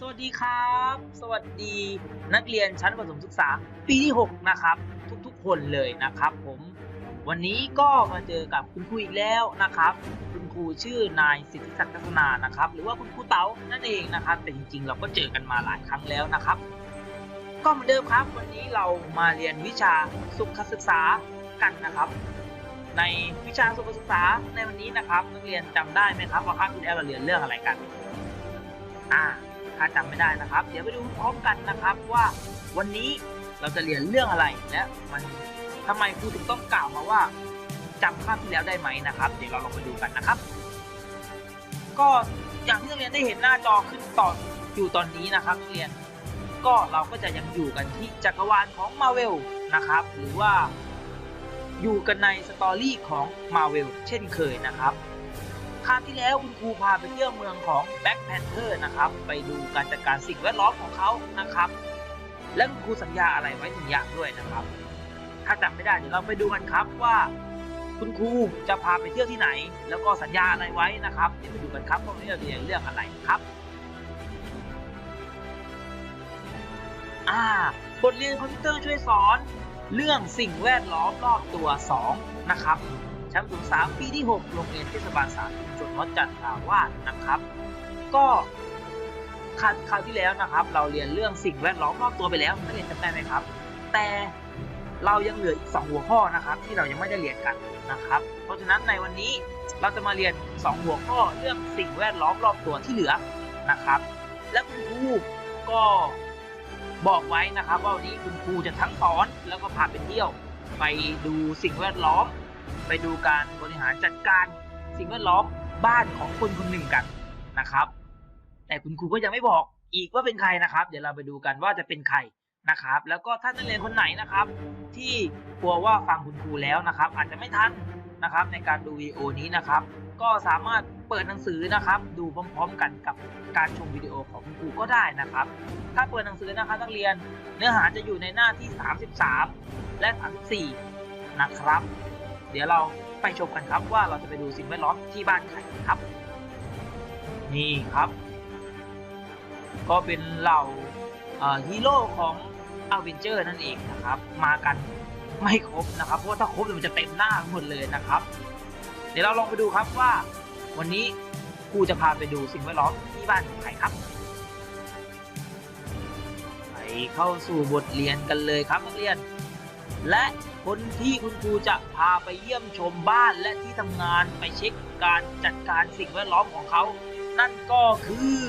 สวัสดีครับ สวัสดีนักเรียนชั้นประถมศึกษา ปีที่ 6 นะครับ ทุกๆ คนเลยนะครับ ผมวันนี้ก็มาเจอกับคุณครูอีกแล้วนะครับ คุณครูชื่อนายสิทธิศักดิ์ทัศนานะครับ หรือว่าคุณครูเต๋านั่นเองนะครับ แต่จริงๆ เราก็เจอกันมาหลายครั้งแล้วนะครับ ก็เหมือนเดิมครับ วันนี้เรามาเรียนวิชาสุขศึกษากันนะครับ ในวิชาสุขศึกษาในวันนี้นะครับ นักเรียนจำได้ไหมครับว่าครั้งที่แล้วเราเรียนเรื่องอะไรกันอ่า ถ้าจำไม่ได้นะครับ เดี๋ยวไปดูพร้อมกันนะครับว่าวันนี้เราจะเรียนเรื่องอะไรและมันทำไมครูถึงต้องกล่าวมาว่าจำคาบที่แล้วได้ไหมนะครับ เดี๋ยวเราลองไปดูกันนะครับ ก็อย่างที่นักเรียนได้เห็นหน้าจอขึ้นตอนอยู่ตอนนี้นะครับนักเรียนก็เราก็จะยังอยู่กันที่จักรวาลของมาเวลนะครับ หรือว่าอยู่กันในสตอรี่ของมาเวลเช่นเคยนะครับ คราวที่แล้วคุณครูพาไปเที่ยวเมืองของแบ็คแพนเทอร์นะครับ ไปดูการจัดการสิ่งแวดล้อมของเขานะครับ และคุณครูสัญญาอะไรไว้หนึ่งอย่างด้วยนะครับ ถ้าจำไม่ได้เดี๋ยวเราไปดูกันครับว่า คุณครูจะพาไปเที่ยวที่ไหน แล้วก็สัญญาอะไรไว้นะครับ เดี๋ยวไปดูกันครับว่าวันนี้เราจะเรียนเรื่องอะไรครับอ่าบทเรียนคอมพิวเตอร์ช่วยสอน เรื่องสิ่งแวดล้อมรอบตัว 2 นะครับ ชั้นประถมปีที่ 6 โรงเรียนเทศบาลสามชุมชนวัดจันทราวาสนะครับ ก็คราวคราวที่แล้วนะครับ เราเรียนเรื่องสิ่งแวดล้อมรอบตัวไปแล้วนักเรียนจำได้ไหมครับ แต่เรายังเหลืออีก 2 หัวข้อนะครับ ที่เรายังไม่ได้เรียนกันนะครับ เพราะฉะนั้นในวันนี้เราจะมาเรียน 2 หัวข้อเรื่องสิ่งแวดล้อมรอบตัวที่เหลือนะครับ และคุณครูก็บอกไว้นะครับว่าวันนี้คุณครูจะทั้งสอนแล้วก็พาไปเที่ยว ไปดูสิ่งแวดล้อม ไปดูการบริหารจัดการสิ่งแวดล้อมบ้านของคนคนหนึ่งกันนะครับ แต่คุณครูก็ยังไม่บอกอีกว่าเป็นใครนะครับ เดี๋ยวเราไปดูกันว่าจะเป็นใครนะครับ แล้วก็ถ้านักเรียนคนไหนนะครับ ที่กลัวว่าฟังคุณครูแล้วนะครับ อาจจะไม่ทันนะครับในการดูวิดีโอนี้นะครับ ก็สามารถเปิดหนังสือนะครับ ดูพร้อมๆกันกับการชมวิดีโอของคุณครูก็ได้นะครับ ถ้าเปิดหนังสือนะครับนักเรียนเนื้อหาจะอยู่ในหน้าที่ 33 และ 34 นะครับ ดี๋ยวเราไปชมกันครับว่าเราจะไปดูสิ่งแวดล้อมที่บ้านใครครับ นี่ครับ ก็เป็นเหล่าฮีโร่ของอเวนเจอร์นั่นเองนะครับ มากันไม่ครบนะครับ เพราะว่าถ้าครบเดี๋ยวมันจะเต็มหน้าหมดเลยนะครับ เดี๋ยวเราลองไปดูครับว่า วันนี้ครูจะพาไปดูสิ่งแวดล้อมที่บ้านของใครครับไปเข้าสู่บทเรียนกันเลยครับนักเรียน และคนที่คุณครูจะพาไปเยี่ยมชมบ้านและที่ทำงานไปเช็คการจัดการสิ่งแวดล้อมของเขา นั่นก็คือ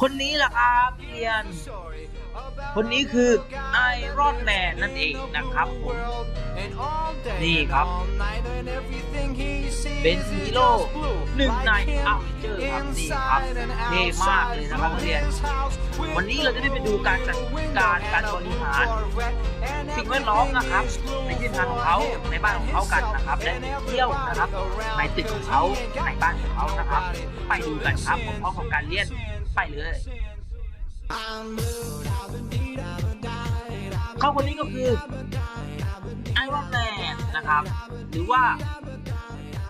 คนนี้แหละครับเรียน คนนี้คือไอรอนแมนนั่นเองนะครับผมนี่ครับ เป็นฮีโร่หนึ่งในอเวนเจอร์ครับนี่ครับเท่มากเลยนะครับนักเรียน วันนี้เราจะได้ไปดูการจัดการการบริหารสิ่งแวดล้อมนะครับ ในที่ทำงานของเขาในบ้านของเขากันนะครับ และเที่ยวนะครับในตึกของเขาในบ้านของเขานะครับ ไปดูกันครับพร้อมๆกับการเรียนไปเลย เขาคนนี้ก็คือไอรอนแมนนะครับ หรือว่า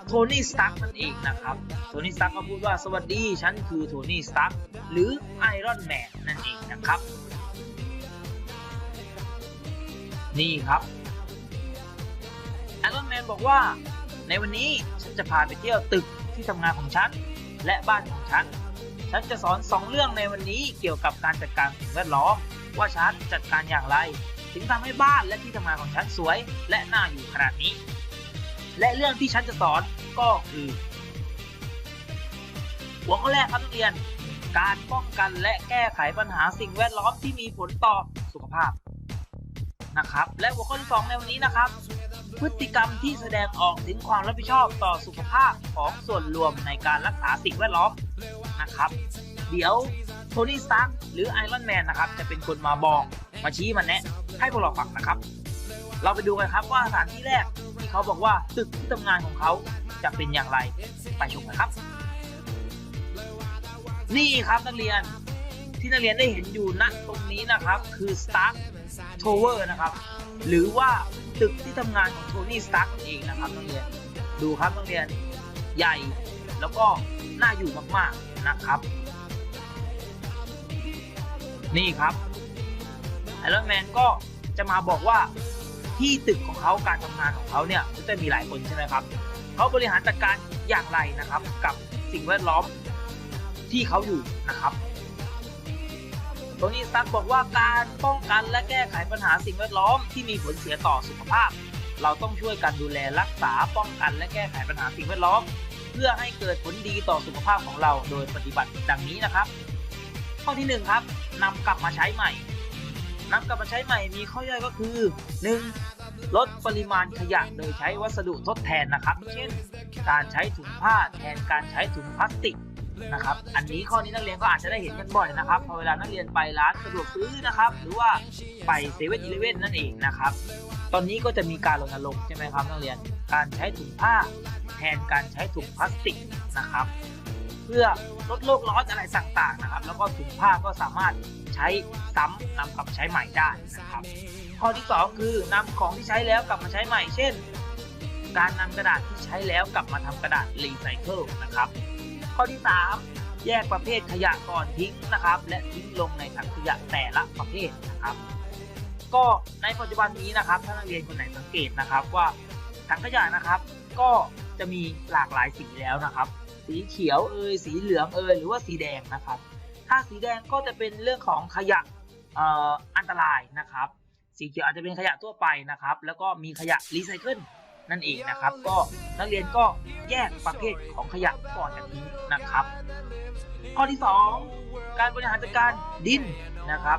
โทนี่สตาร์กนั่นเองนะครับ โทนี่สตาร์กก็พูดว่าสวัสดีฉันคือโทนี่สตาร์กหรือไอรอนแมนนั่นเองนะครับ นี่ครับไอรอนแมนบอกว่าในวันนี้ฉันจะพาไปเที่ยวตึกที่ทำงานของฉัน และบ้านของฉัน ฉันจะสอนสองเรื่องในวันนี้เกี่ยวกับการจัดการสิ่งแวดล้อม ว่าฉันจัดการอย่างไร ถึงทำให้บ้านและที่ทำงานของฉันสวย และน่าอยู่ขนาดนี้ และเรื่องที่ฉันจะสอนก็คือ หัวข้อแรกครับนักเรียน การป้องกันและแก้ไขปัญหาสิ่งแวดล้อมที่มีผลต่อสุขภาพนะครับ และหัวข้อที่สองในวันนี้นะครับ พฤติกรรมที่แสดงออกถึงความรับผิดชอบต่อสุขภาพของส่วนรวมในการรักษาสิ่งแวดล้อมนะครับ เดี๋ยวโทนี่สตาร์หรือไอรอนแมนนะครับจะเป็นคนมาบอกมาชี้มาแนะให้พวกเราฟังนะครับ เราไปดูกันครับว่าสถานที่แรกที่เขาบอกว่าตึกที่ทำงานของเขาจะเป็นอย่างไรไปชมกันครับ นี่ครับนักเรียนที่นักเรียนได้เห็นอยู่ณตรงนี้นะครับ คือสตาร์ Stark Tower นะครับ หรือว่าตึกที่ทำงานของโทนี่สตาร์กเองนะครับนักเรียนดูครับนักเรียนใหญ่แล้วก็น่าอยู่มากๆนะครับ นี่ครับไอรอนแมนก็จะมาบอกว่าที่ตึกของเขาการทำงานของเขาเนี่ยก็จะมีหลายคนใช่ไหมครับเขาบริหารจัดการอย่างไรนะครับ กับสิ่งแวดล้อมที่เขาอยู่นะครับ ตรงนี้สตั๊กบอกว่าการป้องกันและแก้ไขปัญหาสิ่งแวดล้อมที่มีผลเสียต่อสุขภาพ เราต้องช่วยกันดูแลรักษาป้องกันและแก้ไขปัญหาสิ่งแวดล้อม เพื่อให้เกิดผลดีต่อสุขภาพของเราโดยปฏิบัติดังนี้นะครับ ข้อที่หนึ่งครับนำกลับมาใช้ใหม่นำกลับมาใช้ใหม่มีข้อย่อยก็คือ 1. ลดปริมาณขยะโดยใช้วัสดุทดแทนนะครับ เช่น การใช้ถุงผ้าแทนการใช้ถุงพลาสติก นะครับ อันนี้ข้อนี้นักเรียนก็อาจจะได้เห็นกันบ่อยนะครับ พอเวลานักเรียนไปร้านสะดวกซื้อนะครับ หรือว่าไปเซเว่นอีเลเว่นนั่นเองนะครับ ตอนนี้ก็จะมีการรณรงค์ใช่ไหมครับนักเรียน การใช้ถุงผ้าแทนการใช้ถุงพลาสติกนะครับ เพื่อลดโลกร้อนอะไรต่างๆนะครับ แล้วก็ถุงผ้าก็สามารถใช้ซ้ำนำกลับใช้ใหม่ได้นะครับ ข้อที่ 2 คือนำของที่ใช้แล้วกลับมาใช้ใหม่ เช่น การนำกระดาษที่ใช้แล้วกลับมาทำกระดาษรีไซเคิลนะครับ ข้อที่ 3 แยกประเภทขยะก่อนทิ้งนะครับ และทิ้งลงในถังขยะแต่ละประเภทนะครับ ก็ในปัจจุบันนี้นะครับถ้านักเรียนคนไหนสังเกตนะครับว่าถังขยะนะครับ ก็จะมีหลากหลายสีแล้วนะครับ สีเขียวเอยสีเหลืองเอยหรือว่าสีแดงนะครับ ถ้าสีแดงก็จะเป็นเรื่องของขยะออันตรายนะครับ สีเขียวอาจจะเป็นขยะทั่วไปนะครับ แล้วก็มีขยะรีไซเคิล นั่นเองนะครับ ก็นักเรียนก็แยกประเภทของขยะก่อนจะทิ้งนะครับ ข้อที่ 2 การบริหารจัดการดินนะครับ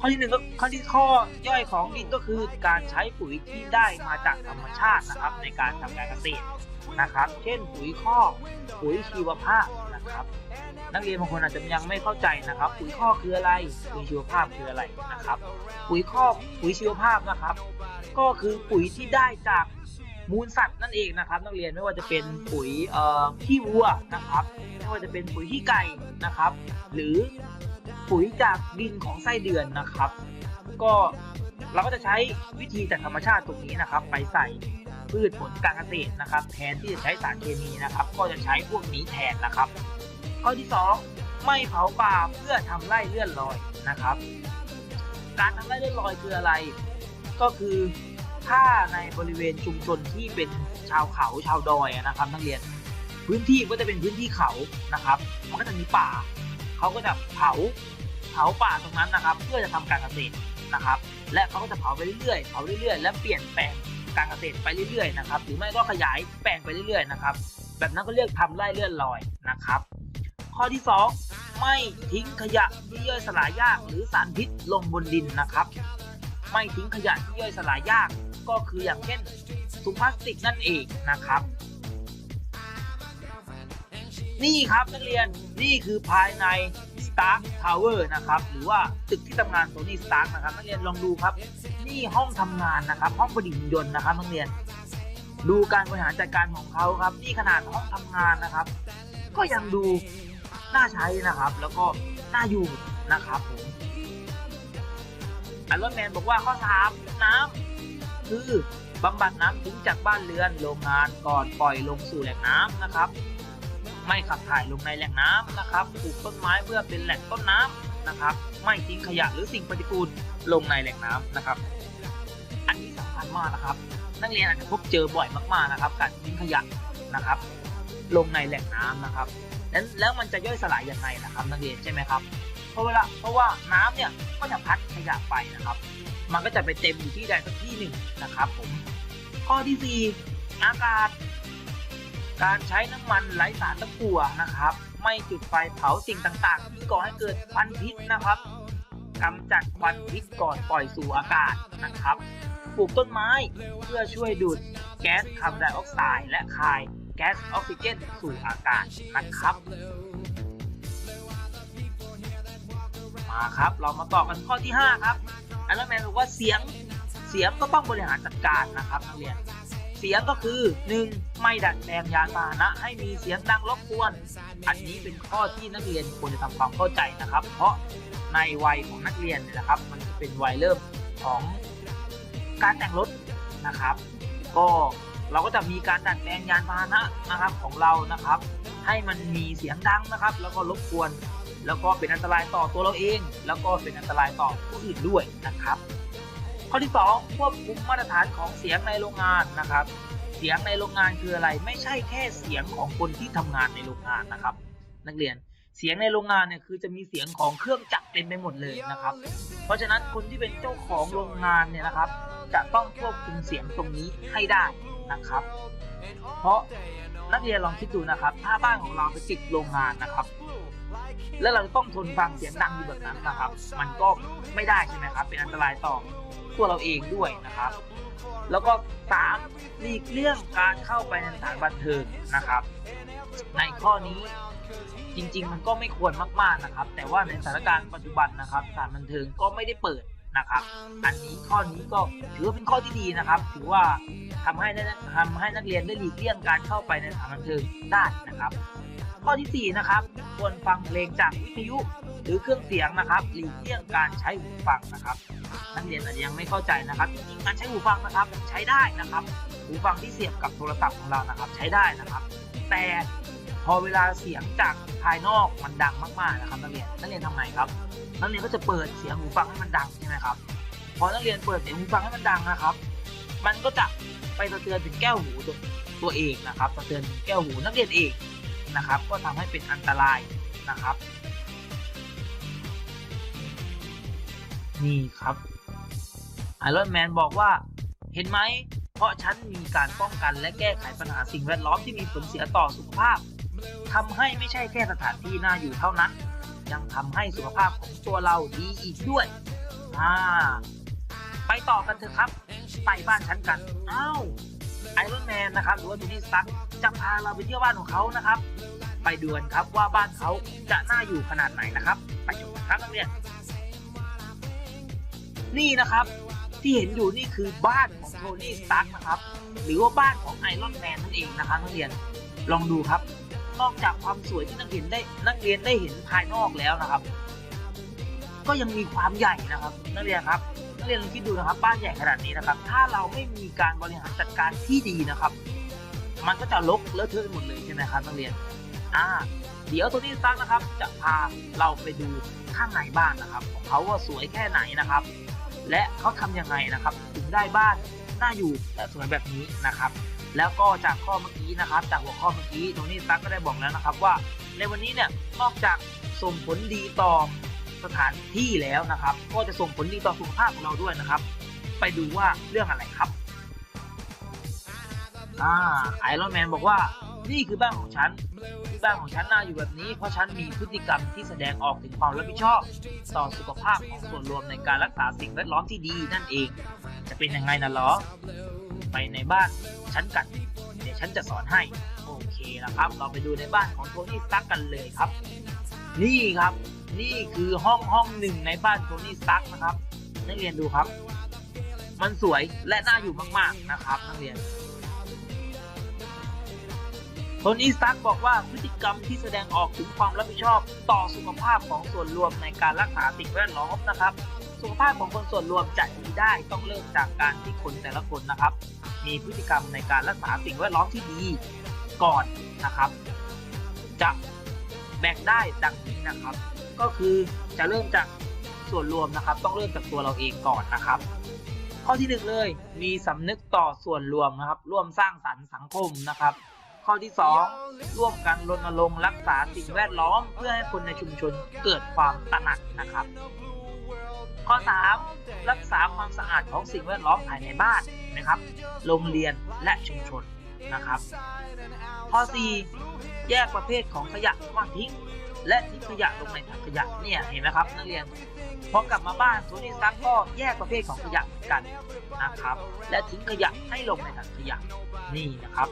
ข้อที่หนึ่งก็ข้อที่ข้อย่อยของดินก็คือการใช้ปุ๋ยที่ได้มาจากธรรมชาตินะครับ ในการทำการเกษตรนะครับ เช่นปุ๋ยคอกปุ๋ยชีวภาพ นะครับ นักเรียนบางคนอาจจะยังไม่เข้าใจนะครับ ปุ๋ยคอกคืออะไรปุ๋ยชีวภาพคืออะไรนะครับ ปุ๋ยคอกปุ๋ยชีวภาพนะครับ ก็คือปุ๋ยที่ได้จากมูลสัตว์นั่นเองนะครับ นักเรียนไม่ว่าจะเป็นปุ๋ยเอ่อขี้วัวนะครับ ไม่ว่าจะเป็นปุ๋ยขี้ไก่นะครับ หรือปุ๋ยจากดินของไส้เดือนนะครับ ก็เราก็จะใช้วิธีจากธรรมชาติตรงนี้นะครับ ไปใส่ พืชผลการเกษตรนะครับ แทนที่จะใช้สารเคมีนะครับ ก็จะใช้พวกนี้แทนนะครับ ข้อที่ 2 ไม่เผาป่าเพื่อทำไร่เลื่อนลอยนะครับ การทำไร่เลื่อนลอยคืออะไร ก็คือถ้าในบริเวณชุมชนที่เป็นชาวเขาชาวดอยนะครับนักเรียนพื้นที่ก็จะเป็นพื้นที่เขานะครับ มันก็จะมีป่า เขาก็จะเผาเผาป่าตรงนั้นนะครับ เพื่อจะทำการเกษตรนะครับ และเขาก็จะเผาไปเรื่อยๆเผาเรื่อยๆ และเปลี่ยนแปลง การเกษตรไปเรื่อยๆนะครับหรือไม่ก็ขยายแปลงไปเรื่อยๆนะครับแบบนั้นก็เรียกทำไร่เลื่อนลอยนะครับ ข้อที่ 2 ไม่ทิ้งขยะที่ย่อยสลายยากหรือสารพิษลงบนดินนะครับ ไม่ทิ้งขยะที่ย่อยสลายยากก็คืออย่างเช่นถุงพลาสติกนั่นเองนะครับ นี่ครับนักเรียนนี่คือภายใน Stark Tower นะครับ หรือว่าตึกที่ทำงานโ o นี่ Stark นะครับนักเรียนลองดูครับ นี่ห้องทำงานนะครับ ห้องประดิษฐ์ยนต์นะครับนักเรียน ดูการบริหารจัดการของเขาครับ นี่ขนาดห้องทำงานนะครับ ก็ยังดูน่าใช้นะครับ แล้วก็น่าอยู่นะครับผมอัลลอนแมนบอกว่าข้อ3น้ำคือบำบัดน้ำทิ้งจากบ้านเรือนโรงงานก่อนปล่อยลงสู่แหล่งน้ำนะครับ ไม่ขับถ่ายลงในแหล่งน้ำนะครับปลูกต้นไม้เพื่อเป็นแหล่งต้นน้ำนะครับ ไม่ทิ้งขยะหรือสิ่งปฏิกูลลงในแหล่งน้ำนะครับ อันนี้สำคัญมากนะครับ นักเรียนอาจจะพบเจอบ่อยมากๆนะครับ การทิ้งขยะนะครับ ลงในแหล่งน้ำนะครับแล้วแล้วมันจะย่อยสลายยังไงนะครับ นักเรียนใช่ไหมครับ เพราะเวลาเพราะว่าน้ำเนี่ยก็จะพัดขยะไปนะครับ มันก็จะไปเต็มอยู่ที่ใดสักที่หนึ่งนะครับผมข้อที่ 4 อากาศ การใช้น้ำมันไร้สารตะกั่วนะครับ ไม่จุดไฟเผาสิ่งต่างๆ ที่ก่อให้เกิดควันพิษนะครับกำจัดควันพิษก่อนปล่อยสู่อากาศนะครับ ปลูกต้นไม้เพื่อช่วยดูดแก๊สคาร์บอนไดออกไซด์และคายแก๊สออกซิเจนสู่อากาศนะครับ มาครับเรามาต่อกันข้อที่ 5 ครับอัลเลอร์แมนบอกว่าเสียงเสียงก็ต้องบริหารจัดการนะครับนักเรียน เสียงก็คือ 1. ไม่ดัดแปลงยานพาหนะให้มีเสียงดังรบกวน อันนี้เป็นข้อที่นักเรียนควรจะทำความเข้าใจนะครับ เพราะในวัยของนักเรียนเนี่ยนะครับ มันจะเป็นวัยเริ่มของการแต่งรถนะครับ ก็เราก็จะมีการดัดแปลงยานพาหนะนะครับของเรานะครับ ให้มันมีเสียงดังนะครับ แล้วก็รบกวน แล้วก็เป็นอันตรายต่อตัวเราเอง แล้วก็เป็นอันตรายต่อผู้อื่นด้วยนะครับ ข้อที่ 2 ควบคุมมาตรฐานของเสียงในโรงงานนะครับ เสียงในโรงงานคืออะไร ไม่ใช่แค่เสียงของคนที่ทำงานในโรงงานนะครับ นักเรียนเสียงในโรงงานเนี่ยคือจะมีเสียงของเครื่องจักรเต็มไปหมดเลยนะครับ เพราะฉะนั้นคนที่เป็นเจ้าของโรงงานเนี่ยนะครับ จะต้องควบคุมเสียงตรงนี้ให้ได้นะครับ เพราะนักเรียนลองคิดดูนะครับ ถ้าบ้านของเราไปติดโรงงานนะครับ แล้วเราต้องทนฟังเสียงดังอยู่แบบนั้นนะครับ มันก็ไม่ได้ใช่ไหมครับ เป็นอันตรายต่อตัวเราเองด้วยนะครับ แล้วก็สามหลีกเลี่ยงการเข้าไปในสถานบันเทิงนะครับ ในข้อนี้จริง ๆ มันก็ไม่ควรมากๆนะครับ แต่ว่าในสถานการณ์ปัจจุบันนะครับสถานบันเทิงก็ไม่ได้เปิดนะครับ อันนี้ข้อนี้ก็ถือว่าเป็นข้อที่ดีนะครับ ถือว่าทำให้ได้ทำให้นักเรียนได้หลีกเลี่ยงการเข้าไปในสถานบันเทิงได้นะครับ ข้อที่ 4 นะครับควรฟังเพลงจากวิทยุหรือเครื่องเสียงนะครับหลีกเลี่ยงการใช้หูฟังนะครับนักเรียนอาจจะยังไม่เข้าใจนะครับจริงๆการใช้หูฟังนะครับใช้ได้นะครับ หูฟังที่เสียบกับโทรศัพท์ของเรานะครับ ใช้ได้นะครับ แต่พอเวลาเสียงจากภายนอกมันดังมากๆนะครับนักเรียนนักเรียนทำไงครับนักเรียนก็จะเปิดเสียงหูฟังให้มันดังใช่ไหมครับพอนักเรียนเปิดเสียงหูฟังให้มันดังนะครับ มันก็จะไปสะเทือนถึงแก้วหูตัวตัวเองนะครับสะเทือนถึงแก้วหูนักเรียนเอง นะครับ ก็ทำให้เป็นอันตรายนะครับ นี่ครับไอรอนแมนบอกว่าเห็นไหม เพราะฉันมีการป้องกันและแก้ไขปัญหาสิ่งแวดล้อมที่มีผลเสียต่อสุขภาพทำให้ไม่ใช่แค่สถานที่น่าอยู่เท่านั้น ยังทำให้สุขภาพของตัวเราดีอีกด้วยอ่าไปต่อกันเถอะครับ ไปบ้านฉันกัน อ้าว ไอรอนแมนนะครับหรือว่าโทนี่สตั๊กจะพาเราไปเที่ยวบ้านของเขานะครับ ไปดูกันครับว่าบ้านเขาจะน่าอยู่ขนาดไหนนะครับ ไปชมกันครับนักเรียนนี่นะครับที่เห็นอยู่นี่คือบ้านของโทนี่สตาร์กนะครับ หรือว่าบ้านของไอรอนแมนนั่นเองนะครับนักเรียนลองดูครับ นอกจากความสวยที่นักเรียนได้นักเรียนได้เห็นภายนอกแล้วนะครับ ก็ยังมีความใหญ่นะครับ นักเรียนครับ นักเรียนลองคิดดูนะครับ บ้านใหญ่ขนาดนี้นะครับ ถ้าเราไม่มีการบริหารจัดการที่ดีนะครับ มันก็จะรกเลอะเทอะไปหมดเลยใช่ไหมครับนักเรียนอ่าเดี๋ยวโทนี่สตาร์กนะครับ จะพาเราไปดูข้างในบ้านนะครับ ของเขาว่าสวยแค่ไหนนะครับ และเขาทำยังไงนะครับ ถึงได้บ้านน่าอยู่และสวยแบบนี้นะครับ แล้วก็จากข้อเมื่อกี้นะครับ จากหัวข้อเมื่อกี้โทนี่สตั๊กก็ได้บอกแล้วนะครับว่า ในวันนี้เนี่ยนอกจากส่งผลดีต่อ สถานที่แล้วนะครับ ก็จะส่งผลดีต่อสุขภาพของเราด้วยนะครับ ไปดูว่าเรื่องอะไรครับอ่าไอรอนแมนบอกว่านี่คือบ้านของฉัน บ้านของฉันน่าอยู่แบบนี้ เพราะฉันมีพฤติกรรมที่แสดงออกถึงความรับผิดชอบ ต่อสุขภาพของส่วนรวมในการรักษาสิ่งแวดล้อมที่ดีนั่นเอง จะเป็นยังไงนะหรอไปในบ้านฉันกันเดี๋ยวฉันจะสอนให้ โอเคนะครับ เราไปดูในบ้านของโทนี่สตั๊กกันเลยครับ นี่ครับ นี่คือห้องห้องหนึ่งในบ้านโทนี่สตั๊กนะครับ นักเรียนดูครับ มันสวยและน่าอยู่มากๆนะครับ นักเรียนโทนี่สตั๊กบอกว่าพฤติกรรมที่แสดงออกถึงความรับผิดชอบต่อสุขภาพของส่วนรวมในการรักษาสิ่งแวดล้อมนะครับ สุขภาพของคนส่วนรวมจะดีได้ต้องเริ่มจากการที่คนแต่ละคนนะครับ มีพฤติกรรมในการรักษาสิ่งแวดล้อมที่ดีก่อนนะครับ จะแบ่งได้ดังนี้นะครับ ก็คือจะเริ่มจากส่วนรวมนะครับ ต้องเริ่มจากตัวเราเองก่อนนะครับ ข้อที่หนึ่งเลยมีสำนึกต่อส่วนรวมนะครับ ร่วมสร้างสรรค์สังคมนะครับ ข้อที่ 2 ร่วมกันรณรงค์รักษาสิ่งแวดล้อม เพื่อให้คนในชุมชนเกิดความตระหนักนะครับ ข้อ 3 รักษาความสะอาดของสิ่งแวดล้อมภายในบ้านนะครับ โรงเรียนและชุมชนนะครับ ข้อ 4 แยกประเภทของขยะวาทิ้ง และทิ้งขยะลงในถังขยะเนี่ยเห็นไหมครับนักเรียนพอกลับมาบ้านโทนี่ซักก็แยกประเภทของขยะกันนะครับ และทิ้งขยะให้ลงในถังขยะนี่นะครับ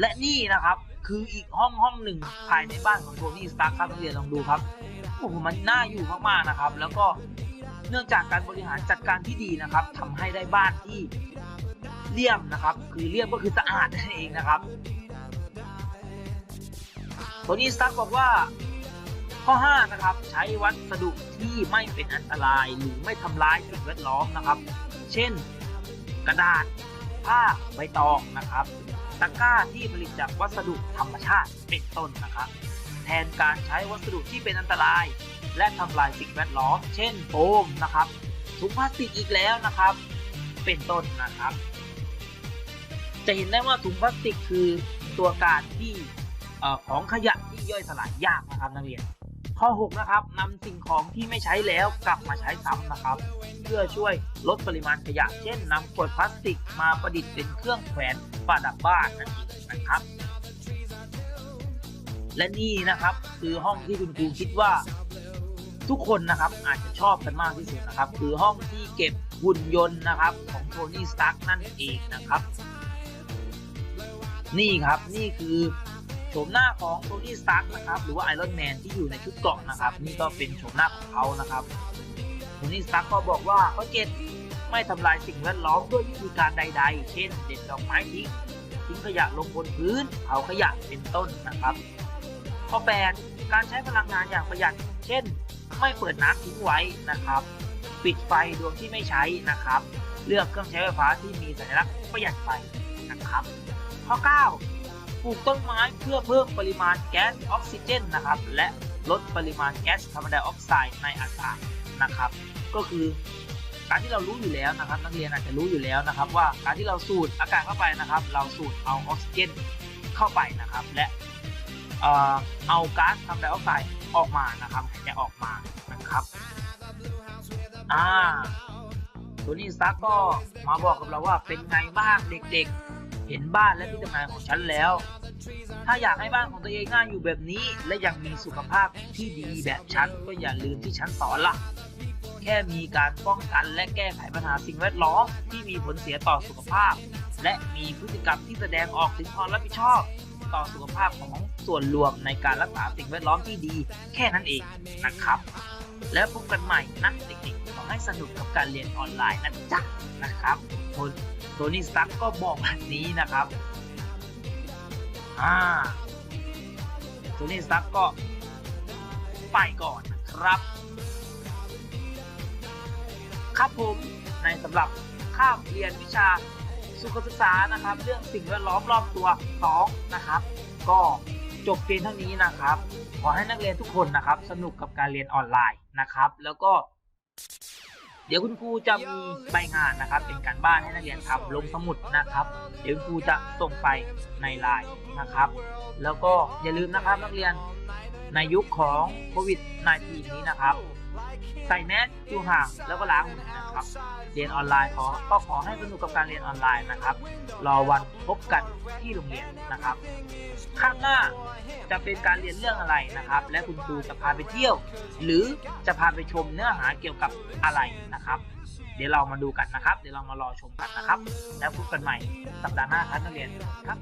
และนี่นะครับคืออีกห้องห้องหนึ่งภายในบ้านของโทนี่สตาร์ครับนักเรียนลองดูครับโอ้โหมันน่าอยู่มากๆนะครับ แล้วก็เนื่องจากการบริหารจัดการที่ดีนะครับทำให้ได้บ้านที่เลี่ยมนะครับ คือเลี่ยมก็คือสะอาดนั่นเองนะครับ ทนี่สตาร์บอกว่าข้อ 5 นะครับ ใช้วัสดุที่ไม่เป็นอันตรายหรือไม่ทำร้ายสิ่งแวดล้อมนะครับ เช่น กระดาษผ้าใบตองนะครับตะกร้าที่ผลิตจากวัสดุธรรมชาติเป็นต้นนะครับ แทนการใช้วัสดุที่เป็นอันตราย และทำลายสิ่งแวดล้อม เช่นโฟมนะครับถุงพลาสติกอีกแล้วนะครับ เป็นต้นนะครับ จะเห็นได้ว่าถุงพลาสติกคือตัวการที่ ของขยะที่ย่อยสลายยากนะครับนักเรียน ข้อ 6 นะครับนำสิ่งของที่ไม่ใช้แล้วกลับมาใช้ซ้ำนะครับ เพื่อช่วยลดปริมาณขยะ เช่นนำขวดพลาสติกมาประดิษฐ์เป็นเครื่องแขวนประดับบ้านนั่นเองนะครับ และนี่นะครับคือห้องที่คุณครูคิดว่าทุกคนนะครับอาจจะชอบกันมากที่สุดนะครับ คือห้องที่เก็บหุ่นยนต์นะครับของโทนี่สตาร์กนั่นเองนะครับ นี่ครับนี่คือ โฉมหน้าของโทนี่สตาร์กนะครับหรือว่าไอรอนแมนที่อยู่ในชุดเกราะนะครับ นี่ก็เป็นโฉมหน้าของเขานะครับโทนี่สตาร์กก็บอกว่าเขาเจ็ดไม่ทำลายสิ่งแวดล้อมด้วยวิธีการใด ๆ เช่น เด็ดดอกไม้ทิ้งทิ้งขยะลงบนพื้นเผาขยะเป็นต้นนะครับ ข้อ 8 การใช้พลังงานอย่างประหยัด เช่น ไม่เปิดน้ำทิ้งไว้นะครับ ปิดไฟดวงที่ไม่ใช้นะครับ เลือกเครื่องใช้ไฟฟ้าที่มีสัญลักษณ์ประหยัดไฟนะครับ ข้อ 9 ปลูกต้นไม้เพื่อเพิ่มปริมาณแก๊สออกซิเจนนะครับ และลดปริมาณแก๊สคาร์บอนไดออกไซด์ในอากาศนะครับ ก็คือการที่เรารู้อยู่แล้วนะครับ นักเรียนอาจจะรู้อยู่แล้วนะครับ ว่าการที่เราสูดอากาศเข้าไปนะครับ เราสูดเอาออกซิเจนเข้าไปนะครับ และเอาก๊าซคาร์บอนไดออกไซด์ออกมานะครับหายใจออกมานะครับอ่าโทนี่สตาร์ก็มาบอกกับเราว่าเป็นไงบ้างเด็กๆ เห็นบ้านและที่ทำงานของฉันแล้ว ถ้าอยากให้บ้านของตัวเองน่าอยู่แบบนี้ และยังมีสุขภาพที่ดีแบบฉันก็อย่าลืมที่ฉันสอนละแค่มีการป้องกันและแก้ไขปัญหาสิ่งแวดล้อมที่มีผลเสียต่อสุขภาพ และมีพฤติกรรมที่แสดงออกถึงความรับผิดชอบต่อสุขภาพของส่วนรวมในการรักษาสิ่งแวดล้อมที่ดี แค่นั้นเองนะครับ แล้วพบกันใหม่นะเด็กๆขอให้สนุกกับการเรียนออนไลน์นะจ๊ะนะครับโทโทนี่สตั๊กก็บอกแบบนี้นะครับอ่าโทนี่สตั๊กก็ไปก่อนนะครับ ครับผมในสำหรับคาบเรียนวิชาสุขศึกษานะครับ เรื่องสิ่งแวดล้อมรอบตัว 2 นะครับ ก็ จบเพียงเท่านี้นะครับ ขอให้นักเรียนทุกคนนะครับ สนุกกับการเรียนออนไลน์นะครับ แล้วก็ เดี๋ยวคุณครูจะมีใบงานนะครับ เป็นการบ้านให้นักเรียนทำลงสมุดนะครับ เดี๋ยวคุณครูจะส่งไปในไลน์นะครับ แล้วก็อย่าลืมนะครับนักเรียนในยุคของโควิด -19 นี้นะครับ ใส่แมสอยู่ห่างแล้วก็ล้างมือนะครับ เรียนออนไลน์ขอก็ขอให้สนุกกับการเรียนออนไลน์นะครับ รอวันพบกันที่โรงเรียนนะครับ ข้างหน้าจะเป็นการเรียนเรื่องอะไรนะครับ และคุณครูจะพาไปเที่ยว หรือจะพาไปชมเนื้อหาเกี่ยวกับอะไรนะครับ เดี๋ยวเรามาดูกันนะครับ เดี๋ยวเรามารอชมกันนะครับ แล้วพบกันใหม่สัปดาห์หน้าครับนักเรียนครับ